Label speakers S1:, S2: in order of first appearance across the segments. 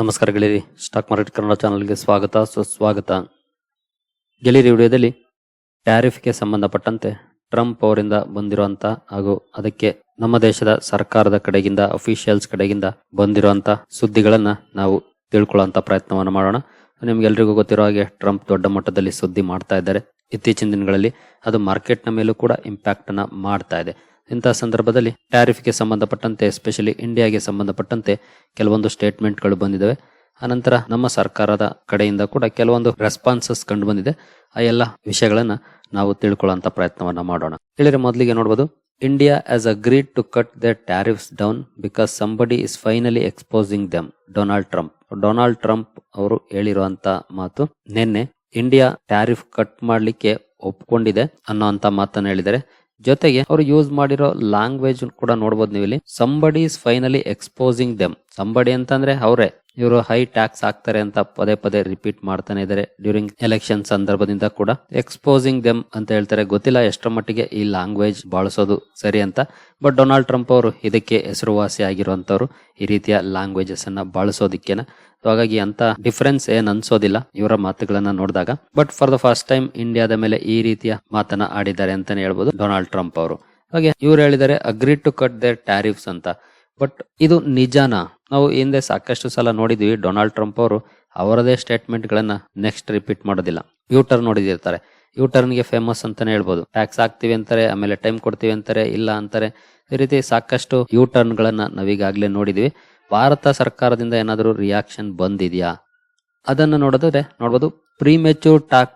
S1: ನಮಸ್ಕಾರ ಗೆಳೆಯರಿ. Stock market Kannada ಚಾನಲ್ಗೆ ಸ್ವಾಗತ, ಸುಸ್ವಾಗತ. ಗೆಳೆಯರಿ, ವಿಡಿಯೋದಲ್ಲಿ ಟ್ಯಾರಿಫ್ಗೆ ಸಂಬಂಧಪಟ್ಟಂತೆ ಟ್ರಂಪ್ ಅವರಿಂದ ಬಂದಿರುವಂತ ಹಾಗೂ ಅದಕ್ಕೆ ನಮ್ಮ ದೇಶದ ಸರ್ಕಾರದ ಕಡೆಗಿಂದ ಅಫಿಷಿಯಲ್ಸ್ ಕಡೆಗಿಂದ ಬಂದಿರುವಂತ ಸುದ್ದಿಗಳನ್ನ ನಾವು ತಿಳ್ಕೊಳ್ಳುವಂತ ಪ್ರಯತ್ನವನ್ನು ಮಾಡೋಣ. ನಿಮ್ಗೆಲ್ರಿಗೂ ಗೊತ್ತಿರೋ ಹಾಗೆ ಟ್ರಂಪ್ ದೊಡ್ಡ ಮಟ್ಟದಲ್ಲಿ ಸುದ್ದಿ ಮಾಡ್ತಾ ಇದ್ದಾರೆ. ಇತ್ತೀಚಿನ ದಿನಗಳಲ್ಲಿ ಅದು ಮಾರ್ಕೆಟ್ನ ಮೇಲೂ ಕೂಡ ಇಂಪ್ಯಾಕ್ಟ್ ಅನ್ನ ಮಾಡ್ತಾ ಇದೆ. ಇಂತಹ ಸಂದರ್ಭದಲ್ಲಿ ಟ್ಯಾರಿಫ್ಗೆ ಸಂಬಂಧಪಟ್ಟಂತೆ ಎಸ್ಪೆಷಲಿ ಇಂಡಿಯಾಗೆ ಸಂಬಂಧಪಟ್ಟಂತೆ ಕೆಲವೊಂದು ಸ್ಟೇಟ್ಮೆಂಟ್ಗಳು ಬಂದಿದ್ದಾವೆ ಆನಂತರ ನಮ್ಮ ಸರ್ಕಾರದ ಕಡೆಯಿಂದ ಕೂಡ ಕೆಲವೊಂದು ರೆಸ್ಪಾನ್ಸಸ್ ಕಂಡು ಬಂದಿದೆ. ಆ ಎಲ್ಲ ವಿಷಯಗಳನ್ನು ನಾವು ತಿಳ್ಕೊಳ್ಳೋಂಥ ಪ್ರಯತ್ನವನ್ನು ಮಾಡೋಣ. ಹೇಳಿದ್ರೆ ಮೊದಲಿಗೆ ನೋಡ್ಬೋದು India as agreed to cut the tariffs down because somebody is finally exposing them Donald Trump Donald Trump ಅವರು ಹೇಳಿರುವಂತ ಮಾತು ನಿನ್ನೆ ಇಂಡಿಯಾ ಟ್ಯಾರಿಫ್ ಕಟ್ ಮಾಡಲಿಕ್ಕೆ ಒಪ್ಕೊಂಡಿದೆ ಅನ್ನೋಂತ ಮಾತನ್ನು ಹೇಳಿದ್ದಾರೆ. ಜೊತೆಗೆ ಅವರು ಯೂಸ್ ಮಾಡಿರೋ ಲ್ಯಾಂಗ್ವೇಜ್ ಕೂಡ ನೋಡಬಹುದು ನೀವು ಇಲ್ಲಿ somebody is finally exposing them somebody ಅಂತಂದ್ರೆ ಅವರೇ. ಇವರು ಹೈ ಟ್ಯಾಕ್ಸ್ ಹಾಕ್ತಾರೆ ಅಂತ ಪದೇ ಪದೇ ರಿಪೀಟ್ ಮಾಡ್ತಾನೆ ಇದ್ದಾರೆ ಡ್ಯೂರಿಂಗ್ ಎಲೆಕ್ಷನ್ ಸಂದರ್ಭದಿಂದ ಕೂಡ. ಎಕ್ಸ್ಪೋಸಿಂಗ್ ದೆಮ್ ಅಂತ ಹೇಳ್ತಾರೆ. ಗೊತ್ತಿಲ್ಲ ಎಷ್ಟರ ಮಟ್ಟಿಗೆ ಈ ಲ್ಯಾಂಗ್ವೇಜ್ ಬಳಸೋದು ಸರಿ ಅಂತ. ಬಟ್ ಡೊನಾಲ್ಡ್ ಟ್ರಂಪ್ ಅವರು ಇದಕ್ಕೆ ಹೆಸರುವಾಸಿ ಆಗಿರುವಂತವ್ರು ಈ ರೀತಿಯ ಲ್ಯಾಂಗ್ವೇಜಸ್ ಅನ್ನ ಬಳಸೋದಿಕ್ಕೆನ. ಹಾಗಾಗಿ ಅಂತ ಡಿಫರೆನ್ಸ್ ಏನ್ ಅನ್ಸೋದಿಲ್ಲ ಇವರ ಮಾತುಗಳನ್ನ ನೋಡಿದಾಗ. But for the first time ಇಂಡಿಯಾದ ಮೇಲೆ ಈ ರೀತಿಯ ಮಾತನ್ನ ಆಡಿದ್ದಾರೆ ಅಂತಾನೆ ಹೇಳ್ಬೋದು ಡೊನಾಲ್ಡ್ ಟ್ರಂಪ್ ಅವರು. ಹಾಗೆ ಇವ್ರು ಹೇಳಿದ್ದಾರೆ, agree to cut their tariffs ಅಂತ. ಬಟ್ ಇದು ನಿಜಾನಾ. ನಾವು ಹಿಂದೆ ಸಾಕಷ್ಟು ಸಲ ನೋಡಿದ್ವಿ ಡೊನಾಲ್ಡ್ ಟ್ರಂಪ್ ಅವರು ಅವರದೇ ಸ್ಟೇಟ್ಮೆಂಟ್ ಗಳನ್ನ ನೆಕ್ಸ್ಟ್ ರಿಪೀಟ್ ಮಾಡೋದಿಲ್ಲ. ಯೂಟರ್ ನೋಡಿದಿರ್ತಾರೆ. ಯೂಟರ್ನ್ಗೆ ಫೇಮಸ್ ಅಂತಾನೆ ಹೇಳ್ಬೋದು. ಟ್ಯಾಕ್ಸ್ ಹಾಕ್ತಿವಿ ಅಂತಾರೆ, ಆಮೇಲೆ ಟೈಮ್ ಕೊಡ್ತೀವಿ ಅಂತಾರೆ, ಇಲ್ಲ ಅಂತಾರೆ. ಈ ರೀತಿ ಸಾಕಷ್ಟು ಯೂ ಟರ್ನ್ ಗಳನ್ನ ನಾವೀಗಾಗ್ಲೇ ನೋಡಿದ್ವಿ. ಭಾರತ ಸರ್ಕಾರದಿಂದ ಏನಾದರೂ ರಿಯಾಕ್ಷನ್ ಬಂದಿದೆಯಾ? ಅದನ್ನು ನೋಡಿದ್ರೆ ನೋಡ್ಬೋದು ಪ್ರಿಮೆಚೂರ್ ಟಾಕ್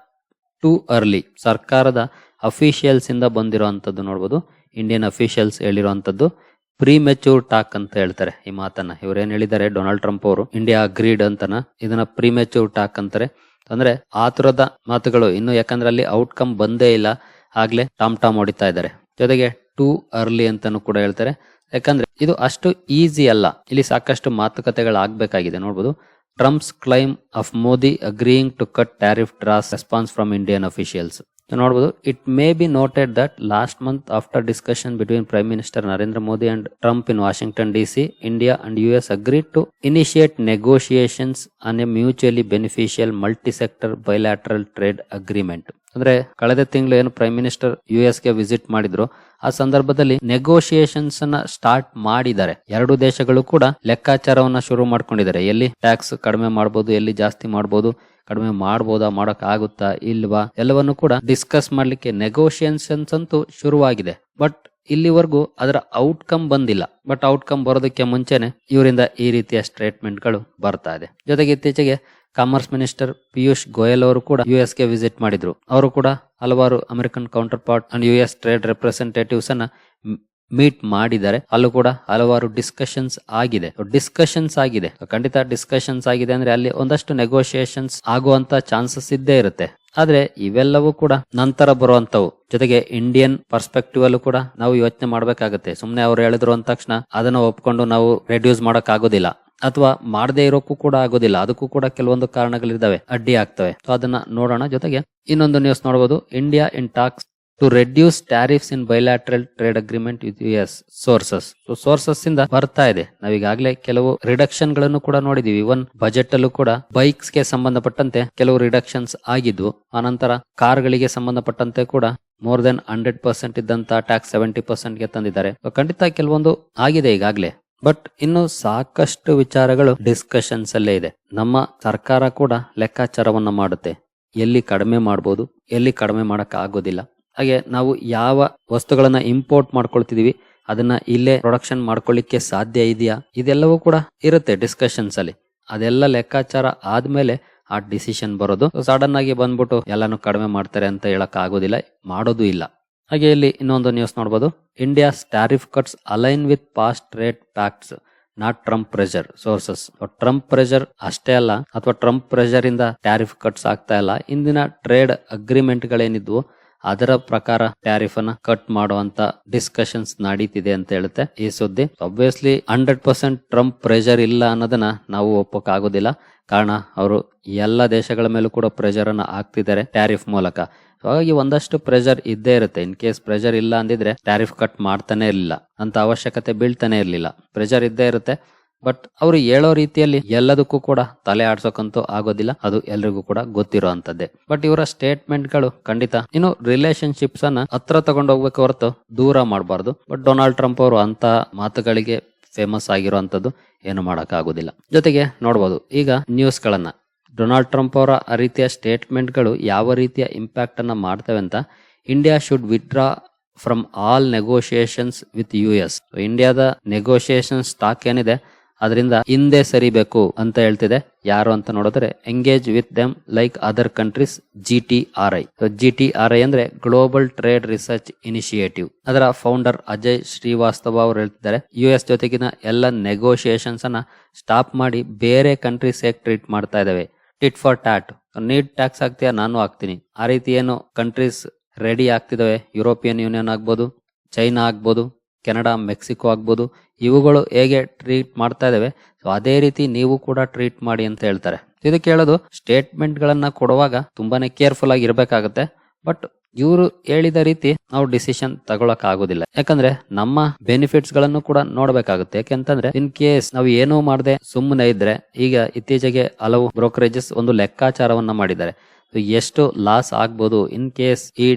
S1: ಟು ಅರ್ಲಿ ಸರ್ಕಾರದ ಅಫಿಷಿಯಲ್ಸ್ ಇಂದ ಅಂಥದ್ದು ನೋಡ್ಬೋದು. ಇಂಡಿಯನ್ ಅಫಿಷಿಯಲ್ಸ್ ಹೇಳಿರುವಂತದ್ದು ಮೆಚ್ಯೂರ್ ಟಾಕ್ ಅಂತ ಹೇಳ್ತಾರೆ ಈ ಮಾತನ್ನ. ಇವ್ರೇನ್ ಹೇಳಿದ್ದಾರೆ? ಡೊನಾಲ್ಡ್ ಟ್ರಂಪ್ ಅವರು. ಇಂಡಿಯಾ ಅಗ್ರೀಡ್ ಅಂತನ. ಇದನ್ನ ಪ್ರಿಮೆಚೂರ್ ಟಾಕ್ ಅಂತಾರೆ. ಅಂದ್ರೆ ಆತುರದ ಮಾತುಗಳು. ಇನ್ನು ಯಾಕಂದ್ರೆ ಅಲ್ಲಿ ಔಟ್ಕಮ್ ಬಂದೇ ಇಲ್ಲ. ಆಗ್ಲೇ ಟಾಮ್ ಟಾಮ್ ಹೊಡಿತಾ ಇದ್ದಾರೆ. ಜೊತೆಗೆ ಟೂ ಅರ್ಲಿ ಅಂತಾನು ಕೂಡ ಹೇಳ್ತಾರೆ. ಯಾಕಂದ್ರೆ ಇದು ಅಷ್ಟು ಈಸಿ ಅಲ್ಲ. ಇಲ್ಲಿ ಸಾಕಷ್ಟು ಮಾತುಕತೆಗಳಾಗಬೇಕಾಗಿದೆ ನೋಡ್ಬೋದು. Trump's claim of Modi agreeing to cut tariff draws response from Indian officials ನೋಡಬಹುದು it may be noted that last month after discussion between prime minister Narendra Modi and Trump in Washington DC India and U S agreed to initiate negotiations on a mutually beneficial multi sector bilateral trade agreement ಅಂದ್ರೆ ಕಳೆದ ತಿಂಗಳು ಏನು prime minister U ಎಸ್ಗೆ visit ಮಾಡಿದ್ರು, ಆ ಸಂದರ್ಭದಲ್ಲಿ negotiations ಅನ್ನ start ಮಾಡಿದ್ದಾರೆ. ಎರಡು ದೇಶಗಳು ಕೂಡ ಲೆಕ್ಕಾಚಾರವನ್ನ ಶುರು ಮಾಡ್ಕೊಂಡಿದ್ದಾರೆ. ಎಲ್ಲಿ ಟ್ಯಾಕ್ಸ್ ಕಡಿಮೆ ಮಾಡಬಹುದು ಎಲ್ಲಿ ಜಾಸ್ತಿ ಮಾಡಬಹುದು ಕಡಿಮೆ ಮಾಡಬಹುದಾ ಮಾಡಕ್ ಆಗುತ್ತಾ ಇಲ್ವಾ ಎಲ್ಲವನ್ನು ಕೂಡ ಡಿಸ್ಕಸ್ ಮಾಡ್ಲಿಕ್ಕೆ ನೆಗೋಷಿಯೇಷನ್ಸ್ ಅಂತೂ ಶುರುವಾಗಿದೆ. ಬಟ್ ಇಲ್ಲಿವರೆಗೂ ಅದರ ಔಟ್ಕಮ್ ಬಂದಿಲ್ಲ. ಬಟ್ ಔಟ್ಕಮ್ ಬರೋದಕ್ಕೆ ಮುಂಚೆನೆ ಇವರಿಂದ ಈ ರೀತಿಯ ಸ್ಟೇಟ್ಮೆಂಟ್ಗಳು ಬರ್ತಾ ಇದೆ. ಜೊತೆಗೆ ಇತ್ತೀಚೆಗೆ ಕಾಮರ್ಸ್ ಮಿನಿಸ್ಟರ್ ಪಿಯೂಷ್ ಗೋಯಲ್ ಅವರು ಕೂಡ ಯು ಎಸ್ಗೆ ವಿಸಿಟ್ ಮಾಡಿದ್ರು. ಅವರು ಕೂಡ ಹಲವಾರು American counterpart and U S trade representatives ಅನ್ನ ಮೀಟ್ ಮಾಡಿದ್ದಾರೆ, ಅಲ್ಲೂ ಕೂಡ ಹಲವಾರು ಡಿಸ್ಕಷನ್ಸ್ ಆಗಿದೆ. ಡಿಸ್ಕಷನ್ಸ್ ಆಗಿದೆ. ಖಂಡಿತ ಡಿಸ್ಕಷನ್ಸ್ ಆಗಿದೆ ಅಂದ್ರೆ ಅಲ್ಲಿ ಒಂದಷ್ಟು ನೆಗೋಷಿಯೇಷನ್ಸ್ ಆಗುವಂತ ಚಾನ್ಸಸ್ ಇದ್ದೇ ಇರುತ್ತೆ. ಆದ್ರೆ ಇವೆಲ್ಲವೂ ಕೂಡ ನಂತರ ಬರುವಂತವು ಜೊತೆಗೆ ಇಂಡಿಯನ್ ಪರ್ಸ್ಪೆಕ್ಟಿವ್ ಅಲ್ಲೂ ಕೂಡ ನಾವು ಯೋಚನೆ ಮಾಡಬೇಕಾಗುತ್ತೆ. ಸುಮ್ನೆ ಅವ್ರು ಹೇಳಿದ್ರು ಅಂದ ತಕ್ಷಣ ಅದನ್ನ ಒಪ್ಕೊಂಡು ನಾವು ರೆಡ್ಯೂಸ್ ಮಾಡಕ್ ಆಗೋದಿಲ್ಲ ಅಥವಾ ಮಾಡದೇ ಇರೋಕ್ಕೂ ಕೂಡ ಆಗೋದಿಲ್ಲ. ಅದಕ್ಕೂ ಕೂಡ ಕೆಲವೊಂದು ಕಾರಣಗಳಿದಾವೆ ಅಡ್ಡಿ ಆಗ್ತವೆ. ಸೊ ಅದನ್ನ ನೋಡೋಣ. ಜೊತೆಗೆ ಇನ್ನೊಂದು ನ್ಯೂಸ್ ನೋಡಬಹುದು India in talks to reduce tariffs in bilateral trade agreement with U S sources so sources ಇಂದ ಬರ್ತಾ ಇದೆ. ನಾವೀಗಾಗಲೇ ಕೆಲವು ರಿಡಕ್ಷನ್ಗಳನ್ನು ಕೂಡ ನೋಡಿದೀವಿ. ಒನ್ ಬಜೆಟ್ ಅಲ್ಲೂ ಕೂಡ ಬೈಕ್ಸ್ಗೆ ಸಂಬಂಧಪಟ್ಟಂತೆ ಕೆಲವು ರಿಡಕ್ಷನ್ಸ್ ಆಗಿದ್ವು. ಆನಂತರ ಕಾರ್ ಗಳಿಗೆ ಸಂಬಂಧಪಟ್ಟಂತೆ ಕೂಡ ಮೋರ್ ದೆನ್ ಹಂಡ್ರೆಡ್ ಪರ್ಸೆಂಟ್ ಇದ್ದಂತ ಟ್ಯಾಕ್ಸ್ ಸೆವೆಂಟಿ ಪರ್ಸೆಂಟ್ಗೆ ತಂದಿದ್ದಾರೆ. ಖಂಡಿತ ಕೆಲವೊಂದು ಆಗಿದೆ ಈಗಾಗಲೇ. ಬಟ್ ಇನ್ನು ಸಾಕಷ್ಟು ವಿಚಾರಗಳು ಡಿಸ್ಕಷನ್ಸ್ ಅಲ್ಲೇ ಇದೆ. ನಮ್ಮ ಸರ್ಕಾರ ಕೂಡ ಲೆಕ್ಕಾಚಾರವನ್ನ ಮಾಡುತ್ತೆ. ಎಲ್ಲಿ ಕಡಿಮೆ ಮಾಡಬಹುದು ಎಲ್ಲಿ ಕಡಿಮೆ ಮಾಡಕ್ ಆಗೋದಿಲ್ಲ ಹಾಗೆ ನಾವು ಯಾವ ವಸ್ತುಗಳನ್ನ ಇಂಪೋರ್ಟ್ ಮಾಡ್ಕೊಳ್ತಿದೀವಿ, ಅದನ್ನ ಇಲ್ಲೇ ಪ್ರೊಡಕ್ಷನ್ ಮಾಡ್ಕೊಳ್ಳಿಕ್ಕೆ ಸಾಧ್ಯ ಇದೆಯಾ? ಇದೆಲ್ಲವೂ ಕೂಡ ಇರುತ್ತೆ ಡಿಸ್ಕಷನ್ಸ್ ಅಲ್ಲಿ. ಅದೆಲ್ಲ ಲೆಕ್ಕಾಚಾರ ಆದ್ಮೇಲೆ ಆ ಡಿಸಿಷನ್ ಬರೋದು. ಸಡನ್ ಆಗಿ ಬಂದ್ಬಿಟ್ಟು ಎಲ್ಲಾನು ಕಡಿಮೆ ಮಾಡ್ತಾರೆ ಅಂತ ಹೇಳಕ್ ಆಗೋದಿಲ್ಲ, ಮಾಡೋದು ಇಲ್ಲ. ಹಾಗೆ ಇಲ್ಲಿ ಇನ್ನೊಂದು ನ್ಯೂಸ್ ನೋಡಬಹುದು India's tariff cuts align with past rate pacts not Trump pressure sources Trump pressure ಅಷ್ಟೇ ಅಲ್ಲ, ಅಥವಾ ಟ್ರಂಪ್ ಪ್ರೆಷರ್ ಇಂದ ಟ್ಯಾರಿಫ್ ಕಟ್ಸ್ ಆಗ್ತಾ ಇಲ್ಲ. ಇಂದಿನ ಟ್ರೇಡ್ ಅಗ್ರಿಮೆಂಟ್ ಗಳೇನಿದ್ವು ಅದರ ಪ್ರಕಾರ ಟ್ಯಾರಿಫ್ ಅನ್ನ ಕಟ್ ಮಾಡುವಂತ ಡಿಸ್ಕಷನ್ಸ್ ನಡೀತಿದೆ ಅಂತ ಹೇಳುತ್ತೆ. ಈ ಸುದ್ದಿ obviously hundred percent Trump pressure ಇಲ್ಲ ಅನ್ನೋದನ್ನ ನಾವು ಒಪ್ಪಕ್ ಆಗೋದಿಲ್ಲ ಕಾರಣ ಅವರು ಎಲ್ಲ ದೇಶಗಳ ಮೇಲೂ ಕೂಡ ಪ್ರೆಷರ್ ಅನ್ನ ಹಾಕ್ತಿದ್ದಾರೆ ಟ್ಯಾರಿಫ್ ಮೂಲಕ. ಹಾಗಾಗಿ ಒಂದಷ್ಟು ಪ್ರೆಷರ್ ಇದ್ದೇ ಇರುತ್ತೆ. ಇನ್ ಕೇಸ್ ಪ್ರೆಷರ್ ಇಲ್ಲ ಅಂದಿದ್ರೆ ಟ್ಯಾರಿಫ್ ಕಟ್ ಮಾಡ್ತಾನೆ ಇರಲಿಲ್ಲ ಅಂತ ಅವಶ್ಯಕತೆ ಬೀಳ್ತಾನೆ ಇರಲಿಲ್ಲ. ಪ್ರೆಷರ್ ಇದ್ದೇ ಇರುತ್ತೆ. ಬಟ್ ಅವರು ಹೇಳೋ ರೀತಿಯಲ್ಲಿ ಎಲ್ಲದಕ್ಕೂ ಕೂಡ ತಲೆ ಆಡ್ಸೋಕಂತೂ ಆಗೋದಿಲ್ಲ. ಅದು ಎಲ್ರಿಗೂ ಕೂಡ ಗೊತ್ತಿರೋ ಅಂತದ್ದೇ ಬಟ್ ಇವರ ಸ್ಟೇಟ್ಮೆಂಟ್ಗಳು ಖಂಡಿತ ಇನ್ನು ರಿಲೇಶನ್ಶಿಪ್ಸ್ ಅನ್ನ ಹತ್ರ ತಗೊಂಡು ಹೋಗ್ಬೇಕು ಹೊರತು ದೂರ ಮಾಡಬಾರ್ದು. ಬಟ್ ಡೊನಾಲ್ಡ್ ಟ್ರಂಪ್ ಅವರು ಅಂತ ಮಾತುಗಳಿಗೆ ಫೇಮಸ್ ಆಗಿರುವಂತದ್ದು ಏನು ಮಾಡಕ್ ಆಗುದಿಲ್ಲ ಜೊತೆಗೆ ನೋಡ್ಬೋದು, ಈಗ ನ್ಯೂಸ್ ಗಳನ್ನ ಡೊನಾಲ್ಡ್ ಟ್ರಂಪ್ ಅವರ ಆ ರೀತಿಯ ಸ್ಟೇಟ್ಮೆಂಟ್ಗಳು ಯಾವ ರೀತಿಯ ಇಂಪ್ಯಾಕ್ಟ್ ಅನ್ನ ಮಾಡ್ತವೆ ಅಂತ India should withdraw from all negotiations with U S ಇಂಡಿಯಾದ ನೆಗೋಷಿಯೇಷನ್ ಸ್ಟಾಕ್ ಏನಿದೆ ಅದರಿಂದ ಹಿಂದೆ ಸರಿಬೇಕು ಅಂತ ಹೇಳ್ತಿದೆ. ಯಾರು ಅಂತ ನೋಡಿದ್ರೆ engage with them like other countries G T R I G T R I ಅಂದ್ರೆ ಗ್ಲೋಬಲ್ ಟ್ರೇಡ್ ರಿಸರ್ಚ್ ಇನಿಷಿಯೇಟಿವ್ ಅದರ ಫೌಂಡರ್ ಅಜಯ್ ಶ್ರೀವಾಸ್ತವ ಅವರು ಹೇಳ್ತಿದ್ದಾರೆ. ಯು ಎಸ್ ಜೊತೆಗಿನ ಎಲ್ಲ ನೆಗೋಷಿಯೇಷನ್ಸ್ ಅನ್ನ ಸ್ಟಾಪ್ ಮಾಡಿ ಬೇರೆ ಕಂಟ್ರೀಸ್ ಹೇಗೆ ಟ್ರೀಟ್ ಮಾಡ್ತಾ ಇದಾವೆ ಟಿಟ್ ಫಾರ್ ಟ್ಯಾಟ್ ನೀಡ್ ಟ್ಯಾಕ್ಸ್ ಆಗ್ತೀಯಾ? ನಾನು ಹಾಕ್ತೀನಿ ಆ ರೀತಿ ಏನು ಕಂಟ್ರೀಸ್ ರೆಡಿ ಆಗ್ತಿದಾವೆ ಯುರೋಪಿಯನ್ ಯೂನಿಯನ್ ಆಗ್ಬೋದು ಚೈನಾ ಆಗ್ಬೋದು ಕೆನಡಾ, ಮೆಕ್ಸಿಕೋ ಆಗ್ಬೋದು, ಇವುಗಳು ಹೇಗೆ ಟ್ರೀಟ್ ಮಾಡ್ತಾ ಇದ್ದಾವೆ ಸೊ ಅದೇ ರೀತಿ ನೀವು ಕೂಡ ಟ್ರೀಟ್ ಮಾಡಿ ಅಂತ ಹೇಳ್ತಾರೆ. ಇದು ಕೇಳೋದು ಸ್ಟೇಟ್ಮೆಂಟ್ ಗಳನ್ನ ಕೊಡುವಾಗ ತುಂಬಾನೇ ಕೇರ್ಫುಲ್ ಆಗಿ ಇರಬೇಕಾಗುತ್ತೆ ಬಟ್ ಇವರು ಹೇಳಿದ ರೀತಿ ನಾವು ಡಿಸಿಷನ್ ತಗೊಳಕ್ ಆಗೋದಿಲ್ಲ. ಯಾಕಂದ್ರೆ ನಮ್ಮ ಬೆನಿಫಿಟ್ಸ್ಗಳನ್ನು ಕೂಡ ನೋಡ್ಬೇಕಾಗುತ್ತೆ. ಯಾಕೆಂತಂದ್ರೆ ಇನ್ ಕೇಸ್ ನಾವು ಏನೂ ಮಾಡದೆ ಸುಮ್ಮನೆ ಇದ್ರೆ, ಈಗ ಇತ್ತೀಚೆಗೆ ಹಲವು ಬ್ರೋಕರೇಜಸ್ ಒಂದು ಲೆಕ್ಕಾಚಾರವನ್ನ ಮಾಡಿದ್ದಾರೆ. ಎಷ್ಟು ಲಾಸ್ ಆಗ್ಬೋದು ಇನ್ ಕೇಸ್ ಈ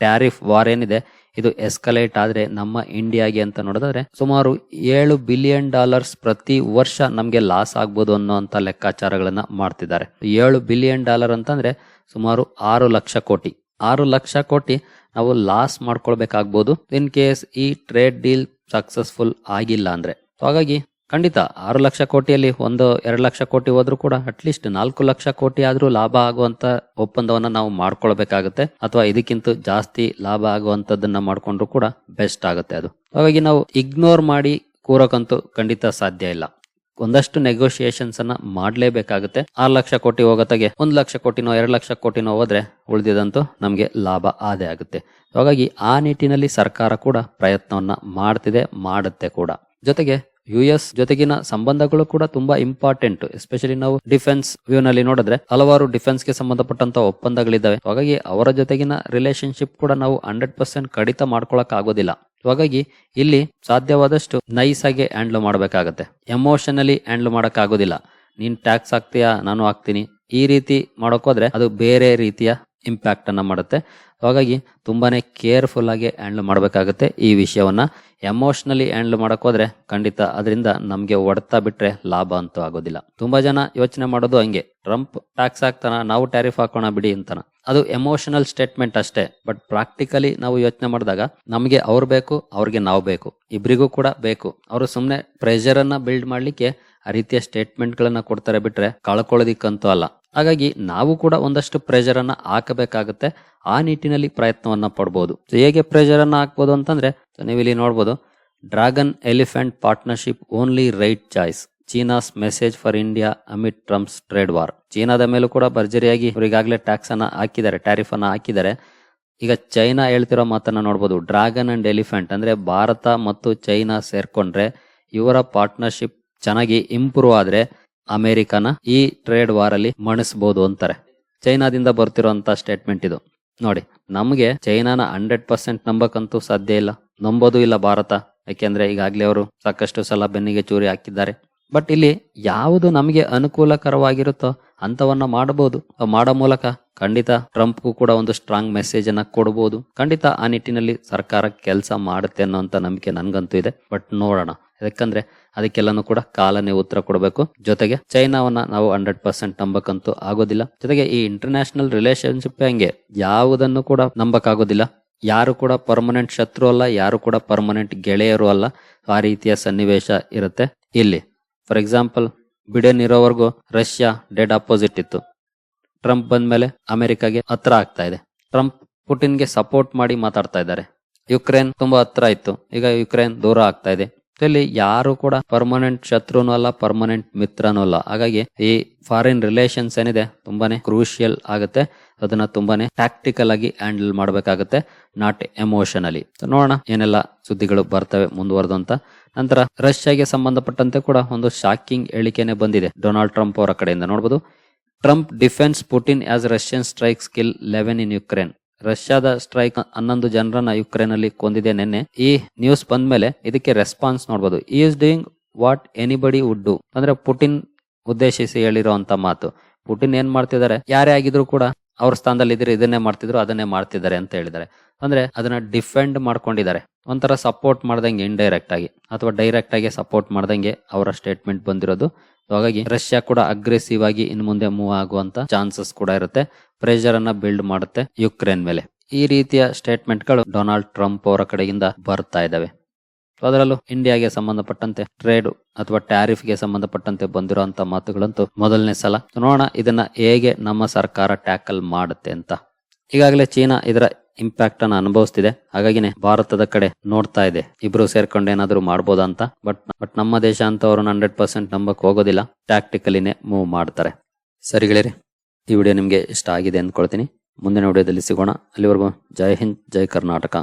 S1: ಟ್ಯಾರಿಫ್ ವಾರ್ ಏನಿದೆ ಇದು ಎಸ್ಕಲೇಟ್ ಆದ್ರೆ ನಮ್ಮ ಇಂಡಿಯಾಗೆ ಅಂತ ನೋಡಿದ್ರೆ ಸುಮಾರು ಏಳು ಬಿಲಿಯನ್ ಡಾಲರ್ಸ್ ಪ್ರತಿ ವರ್ಷ ನಮಗೆ ಲಾಸ್ ಆಗ್ಬೋದು ಅನ್ನೋಂತ ಲೆಕ್ಕಾಚಾರಗಳನ್ನ ಮಾಡ್ತಿದ್ದಾರೆ. ಏಳು ಬಿಲಿಯನ್ ಡಾಲರ್ ಅಂತಂದ್ರೆ ಸುಮಾರು ಆರು ಲಕ್ಷ ಕೋಟಿ. ಆರು ಲಕ್ಷ ಕೋಟಿ ನಾವು ಲಾಸ್ ಮಾಡ್ಕೊಳ್ಬೇಕಾಗ್ಬೋದು. ಇನ್ ಕೇಸ್ ಈ ಟ್ರೇಡ್ ಡೀಲ್ ಸಕ್ಸಸ್ಫುಲ್ ಆಗಿಲ್ಲ ಅಂದ್ರೆ. ಹಾಗಾಗಿ ಖಂಡಿತ ಆರು ಲಕ್ಷ ಕೋಟಿಯಲ್ಲಿ ಒಂದು, ಎರಡು ಲಕ್ಷ ಕೋಟಿ ಹೋದ್ರೂ ಕೂಡ ಅಟ್ಲೀಸ್ಟ್ ನಾಲ್ಕು ಲಕ್ಷ ಕೋಟಿ ಆದ್ರೂ ಲಾಭ ಆಗುವಂತ ಒಪ್ಪಂದವನ್ನ ನಾವು ಮಾಡ್ಕೊಳ್ಬೇಕಾಗುತ್ತೆ. ಅಥವಾ ಇದಕ್ಕಿಂತ ಜಾಸ್ತಿ ಲಾಭ ಆಗುವಂತದನ್ನ ಮಾಡ್ಕೊಂಡ್ರು ಕೂಡ ಬೆಸ್ಟ್ ಆಗುತ್ತೆ ಅದು. ಹಾಗಾಗಿ ನಾವು ಇಗ್ನೋರ್ ಮಾಡಿ ಕೂರೋಕಂತೂ ಖಂಡಿತ ಸಾಧ್ಯ ಇಲ್ಲ. ಒಂದಷ್ಟು ನೆಗೋಷಿಯೇಷನ್ಸ್ ಅನ್ನ ಮಾಡಲೇಬೇಕಾಗುತ್ತೆ. ಆರು ಲಕ್ಷ ಕೋಟಿ ಹೋಗತ್ತಾಗೆ ಒಂದು ಲಕ್ಷ ಕೋಟಿನೋ, ಎರಡು ಲಕ್ಷ ಕೋಟಿನೋ ಹೋದ್ರೆ ಉಳಿದಿದಂತೂ ನಮಗೆ ಲಾಭ ಆದೇ ಆಗುತ್ತೆ. ಹಾಗಾಗಿ ಆ ನಿಟ್ಟಿನಲ್ಲಿ ಸರ್ಕಾರ ಕೂಡ ಪ್ರಯತ್ನವನ್ನ ಮಾಡ್ತಿದೆ, ಮಾಡುತ್ತೆ ಕೂಡ. ಜೊತೆಗೆ ಯು ಎಸ್ ಜೊತೆಗಿನ ಸಂಬಂಧಗಳು ಕೂಡ ತುಂಬಾ ಇಂಪಾರ್ಟೆಂಟ್ ಎಸ್ಪೆಷಲಿ ನಾವು ಡಿಫೆನ್ಸ್ ವ್ಯೂ ನಲ್ಲಿ ನೋಡಿದ್ರೆ ಹಲವಾರು ಡಿಫೆನ್ಸ್ಗೆ ಸಂಬಂಧಪಟ್ಟಂತ ಒಪ್ಪಂದಗಳಿದ್ದಾವೆ. ಹಾಗಾಗಿ ಅವರ ಜೊತೆಗಿನ ರಿಲೇಶನ್ಶಿಪ್ ಕೂಡ ನಾವು ಹಂಡ್ರೆಡ್ ಪರ್ಸೆಂಟ್ ಕಡಿತ ಮಾಡ್ಕೊಳಕ್ ಆಗೋದಿಲ್ಲ ಹಾಗಾಗಿ ಇಲ್ಲಿ ಸಾಧ್ಯವಾದಷ್ಟು ನೈಸ್ ಆಗಿ ಹ್ಯಾಂಡ್ಲ್ ಮಾಡಬೇಕಾಗತ್ತೆ. ಎಮೋಷನಲಿ ಹ್ಯಾಂಡ್ಲ್ ಮಾಡಕ್ ಆಗೋದಿಲ್ಲ ನೀನ್ ಟ್ಯಾಕ್ಸ್ ಹಾಕ್ತೀಯಾ, ನಾನು ಹಾಕ್ತೀನಿ. ಈ ರೀತಿ ಮಾಡೋಕೋದ್ರೆ ಅದು ಬೇರೆ ರೀತಿಯ ಇಂಪ್ಯಾಕ್ಟ್ ಅನ್ನ ಮಾಡುತ್ತೆ. ಹಾಗಾಗಿ ತುಂಬಾನೇ ಕೇರ್ಫುಲ್ ಆಗಿ ಹ್ಯಾಂಡ್ಲ್ ಮಾಡಬೇಕಾಗುತ್ತೆ ಈ ವಿಷಯವನ್ನ. ಎಮೋಷನಲಿ ಹ್ಯಾಂಡ್ಲ್ ಮಾಡೋಕ್ಕೋದ್ರೆ ಖಂಡಿತ ಅದರಿಂದ ನಮಗೆ ಹೊಡ್ತಾ ಬಿಟ್ಟರೆ ಲಾಭ ಅಂತೂ ಆಗೋದಿಲ್ಲ. ತುಂಬಾ ಜನ ಯೋಚನೆ ಮಾಡೋದು ಹಂಗೆ. ಟ್ರಂಪ್ ಟ್ಯಾಕ್ಸ್ ಹಾಕ್ತಾನ, ನಾವು ಟ್ಯಾರಿಫ್ ಹಾಕೋಣ ಬಿಡಿ ಅಂತಾನ. ಅದು ಎಮೋಷನಲ್ ಸ್ಟೇಟ್ಮೆಂಟ್ ಅಷ್ಟೇ. ಬಟ್ ಪ್ರಾಕ್ಟಿಕಲಿ ನಾವು ಯೋಚನೆ ಮಾಡಿದಾಗ ನಮಗೆ ಅವ್ರು ಬೇಕು, ಅವ್ರಿಗೆ ನಾವು ಬೇಕು. ಇಬ್ರಿಗೂ ಕೂಡ ಬೇಕು. ಅವರು ಸುಮ್ಮನೆ ಪ್ರೆಷರನ್ನು ಬಿಲ್ಡ್ ಮಾಡ್ಲಿಕ್ಕೆ ಆ ರೀತಿಯ ಸ್ಟೇಟ್ಮೆಂಟ್ಗಳನ್ನು ಕೊಡ್ತಾರೆ ಬಿಟ್ರೆ ಕಳ್ಕೊಳ್ಳೋದಿಕ್ಕಂತೂ ಅಲ್ಲ. ಹಾಗಾಗಿ ನಾವು ಕೂಡ ಒಂದಷ್ಟು ಪ್ರೆಷರ್ ಅನ್ನ ಹಾಕಬೇಕಾಗುತ್ತೆ. ಆ ನಿಟ್ಟಿನಲ್ಲಿ ಪ್ರಯತ್ನವನ್ನ ಪಡ್ಬೋದು. ಹೇಗೆ ಪ್ರೆಷರ್ ಅನ್ನ ಹಾಕ್ಬೋದು ಅಂತಂದ್ರೆ ನೀವಿಲ್ಲಿ ನೋಡ್ಬೋದು dragon elephant partnership only right choice China's message for India amid Trump's trade war ಚೀನಾದ ಮೇಲೂ ಕೂಡ ಭರ್ಜರಿಯಾಗಿ ಇವರಿಗಾಗಲೇ ಟ್ಯಾಕ್ಸ್ ಅನ್ನ ಹಾಕಿದ್ದಾರೆ ಟ್ಯಾರಿಫ್ ಅನ್ನ ಹಾಕಿದ್ದಾರೆ. ಈಗ ಚೈನಾ ಹೇಳ್ತಿರೋ ಮಾತನ್ನ ನೋಡ್ಬೋದು ಡ್ರಾಗನ್ ಅಂಡ್ ಎಲಿಫೆಂಟ್ ಅಂದ್ರೆ ಭಾರತ ಮತ್ತು ಚೈನಾ ಸೇರ್ಕೊಂಡ್ರೆ ಇವರ ಪಾರ್ಟ್ನರ್ಶಿಪ್ ಚೆನ್ನಾಗಿ ಇಂಪ್ರೂವ್ ಆದ್ರೆ ಅಮೆರಿಕನ ಈ ಟ್ರೇಡ್ ವಾರ್ ಅಲ್ಲಿ ಮಣಿಸಬಹುದು ಅಂತಾರೆ. ಚೈನಾದಿಂದ ಬರ್ತಿರೋಂತ ಸ್ಟೇಟ್ಮೆಂಟ್ ಇದು. ನೋಡಿ, ನಮಗೆ ಚೈನಾನ ಹಂಡ್ರೆಡ್ ಪರ್ಸೆಂಟ್ ನಂಬಕ್ಕಂತೂ ಸಾಧ್ಯ ಇಲ್ಲ. ನಂಬೋದು ಇಲ್ಲ ಭಾರತ. ಯಾಕೆಂದ್ರೆ ಈಗಾಗ್ಲೇ ಅವರು ಸಾಕಷ್ಟು ಸಲ ಬೆನ್ನಿಗೆ ಚೂರಿ ಹಾಕಿದ್ದಾರೆ. ಬಟ್ ಇಲ್ಲಿ ಯಾವುದು ನಮಗೆ ಅನುಕೂಲಕರವಾಗಿರುತ್ತೋ ಅಂತವನ್ನ ಮಾಡಬಹುದು. ಮಾಡೋ ಮೂಲಕ ಖಂಡಿತ ಟ್ರಂಪ್ಗೂ ಕೂಡ ಒಂದು ಸ್ಟ್ರಾಂಗ್ ಮೆಸೇಜ್ ಅನ್ನ ಕೊಡಬಹುದು ಖಂಡಿತ ಆ ನಿಟ್ಟಿನಲ್ಲಿ ಸರ್ಕಾರ ಕೆಲಸ ಮಾಡುತ್ತೆ ಅನ್ನೋ ನಂಬಿಕೆ ನನಗಂತೂ ಇದೆ. ಬಟ್ ನೋಡೋಣ. ಯಾಕಂದ್ರೆ ಅದಕ್ಕೆಲ್ಲನೂ ಕೂಡ ಕಾಲನೇ ಉತ್ತರ ಕೊಡಬೇಕು. ಜೊತೆಗೆ ಚೈನಾವನ್ನ ನಾವು ಹಂಡ್ರೆಡ್ ಪರ್ಸೆಂಟ್ ನಂಬಕ್ಕಂತೂ ಆಗೋದಿಲ್ಲ. ಜೊತೆಗೆ ಈ ಇಂಟರ್ನ್ಯಾಷನಲ್ ರಿಲೇಶನ್ಶಿಪ್ ಹಂಗೆ ಯಾವುದನ್ನು ಕೂಡ ನಂಬಕ್ಕಾಗೋದಿಲ್ಲ ಯಾರು ಕೂಡ ಪರ್ಮನೆಂಟ್ ಶತ್ರು ಅಲ್ಲ, ಯಾರು ಕೂಡ ಪರ್ಮನೆಂಟ್ ಗೆಳೆಯರು ಅಲ್ಲ. ಆ ರೀತಿಯ ಸನ್ನಿವೇಶ ಇರುತ್ತೆ ಇಲ್ಲಿ. ಫಾರ್ ಎಕ್ಸಾಂಪಲ್ ಬಿಡೆನ್ ಇರೋವರೆಗೂ ರಷ್ಯಾ ಡೆಡ್ ಅಪೋಸಿಟ್ ಇತ್ತು. ಟ್ರಂಪ್ ಬಂದ ಮೇಲೆ ಅಮೆರಿಕಾಗೆ ಹತ್ರ ಆಗ್ತಾ ಇದೆ. ಟ್ರಂಪ್ ಪುಟಿನ್ಗೆ ಸಪೋರ್ಟ್ ಮಾಡಿ ಮಾತಾಡ್ತಾ ಇದ್ದಾರೆ. ಯುಕ್ರೇನ್ ತುಂಬಾ ಹತ್ರ ಇತ್ತು. ಈಗ ಯುಕ್ರೇನ್ ದೂರ ಆಗ್ತಾ ಇದೆ. ಇಲ್ಲಿ ಯಾರು ಕೂಡ ಪರ್ಮನೆಂಟ್ ಶತ್ರುನೂ ಅಲ್ಲ ಪರ್ಮನೆಂಟ್ ಮಿತ್ರನೂ ಅಲ್ಲ. ಹಾಗಾಗಿ ಈ ಫಾರಿನ್ ರಿಲೇಷನ್ಸ್ ಏನಿದೆ, ತುಂಬಾನೇ ಕ್ರೂಷಿಯಲ್ ಆಗುತ್ತೆ. ಅದನ್ನ ತುಂಬಾನೇ ಟ್ಯಾಕ್ಟಿಕಲ್ ಆಗಿ ಹ್ಯಾಂಡಲ್ ಮಾಡಬೇಕಾಗುತ್ತೆ ನಾಟ್ ಎಮೋಷನಲಿ ನೋಡೋಣ ಏನೆಲ್ಲ ಸುದ್ದಿಗಳು ಬರ್ತವೆ ಮುಂದುವರೆದು ಅಂತ. ನಂತರ ರಷ್ಯಾಗೆ ಸಂಬಂಧಪಟ್ಟಂತೆ ಕೂಡ ಒಂದು ಶಾಕಿಂಗ್ ಹೇಳಿಕೆನೆ ಬಂದಿದೆ ಡೊನಾಲ್ಡ್ ಟ್ರಂಪ್ ಅವರ ಕಡೆಯಿಂದ. ನೋಡಬಹುದು Trump defends Putin as Russian strike skill eleven in Ukraine ರಷ್ಯಾದ ಸ್ಟ್ರೈಕ್ ಹನ್ನೊಂದು ಜನರನ್ನ ಯುಕ್ರೇನ್ ಅಲ್ಲಿ ಕೊಂದಿದೆ ನಿನ್ನೆ. ಈ ನ್ಯೂಸ್ ಬಂದ ಮೇಲೆ ಇದಕ್ಕೆ ರೆಸ್ಪಾನ್ಸ್ ನೋಡಬಹುದು is doing what anybody would do ಅಂದ್ರೆ ಪುಟಿನ್ ಉದ್ದೇಶಿಸಿ ಹೇಳಿರುವಂತ ಮಾತು. ಪುಟಿನ್ ಏನ್ ಮಾಡ್ತಿದ್ದಾರೆ? ಯಾರೇ ಆಗಿದ್ರು ಕೂಡ ಅವ್ರ ಸ್ಥಾನದಲ್ಲಿ ಇದ್ರೆ ಇದನ್ನೇ ಮಾಡ್ತಿದ್ರು, ಅದನ್ನೇ ಮಾಡ್ತಿದ್ದಾರೆ ಅಂತ ಹೇಳಿದ್ದಾರೆ. ಅಂದ್ರೆ ಅದನ್ನ ಡಿಫೆಂಡ್ ಮಾಡ್ಕೊಂಡಿದ್ದಾರೆ. ಒಂಥರ ಸಪೋರ್ಟ್ ಮಾಡ್ದಂಗೆ ಇಂಡೈರೆಕ್ಟ್ ಆಗಿ, ಅಥವಾ ಡೈರೆಕ್ಟ್ ಆಗಿ ಸಪೋರ್ಟ್ ಮಾಡ್ದಂಗೆ ಅವರ ಸ್ಟೇಟ್ಮೆಂಟ್ ಬಂದಿರೋದು. ಹಾಗಾಗಿ ರಷ್ಯಾ ಕೂಡ ಅಗ್ರೆಸಿವ್ ಆಗಿ ಇನ್ ಮುಂದೆ ಮೂವ್ ಆಗುವಂತ ಚಾನ್ಸಸ್ ಕೂಡ ಇರುತ್ತೆ. ಪ್ರೆಷರ್ ಅನ್ನ ಬಿಲ್ಡ್ ಮಾಡುತ್ತೆ ಯುಕ್ರೇನ್ ಮೇಲೆ. ಈ ರೀತಿಯ ಸ್ಟೇಟ್ಮೆಂಟ್ಗಳು ಡೊನಾಲ್ಡ್ ಟ್ರಂಪ್ ಅವರ ಕಡೆಯಿಂದ ಬರ್ತಾ So, ಅದರಲ್ಲೂ ಇಂಡಿಯಾಗೆ ಸಂಬಂಧಪಟ್ಟಂತೆ ಟ್ರೇಡ್ ಅಥವಾ ಟ್ಯಾರಿಫ್ಗೆ ಸಂಬಂಧಪಟ್ಟಂತೆ ಬಂದಿರುವಂತ ಮಾತುಗಳಂತೂ ಮೊದಲನೇ ಸಲ. ನೋಡೋಣ ಇದನ್ನ ಹೇಗೆ ನಮ್ಮ ಸರ್ಕಾರ ಟ್ಯಾಕಲ್ ಮಾಡುತ್ತೆ ಅಂತ. ಈಗಾಗಲೇ ಚೀನಾ ಇದರ ಇಂಪ್ಯಾಕ್ಟ್ ಅನ್ನ ಅನುಭವಿಸ್ತಿದೆ. ಹಾಗಾಗಿನೇ ಭಾರತದ ಕಡೆ ನೋಡ್ತಾ ಇದೆ. ಇಬ್ರು ಸೇರ್ಕೊಂಡು ಏನಾದ್ರು ಮಾಡ್ಬೋದಾ ಅಂತ. ಬಟ್ ಬಟ್ ನಮ್ಮ ದೇಶ ಅಂತ ಅವ್ರನ್ನ ಹಂಡ್ರೆಡ್ ಪರ್ಸೆಂಟ್ ನಂಬಕ್ ಹೋಗೋದಿಲ್ಲ. ಟ್ಯಾಕ್ಟಿಕಲಿನೇ ಮೂವ್ ಮಾಡ್ತಾರೆ. ಸರಿ ಗೆಳೆಯರಿ, ಈ ವಿಡಿಯೋ ನಿಮ್ಗೆ ಇಷ್ಟ ಆಗಿದೆ ಅಂದ್ಕೊಳ್ತೀನಿ. ಮುಂದಿನ ವಿಡಿಯೋದಲ್ಲಿ ಸಿಗೋಣ. ಅಲ್ಲಿವರೆಗೂ ಜೈ ಹಿಂದ್, ಜೈ ಕರ್ನಾಟಕ.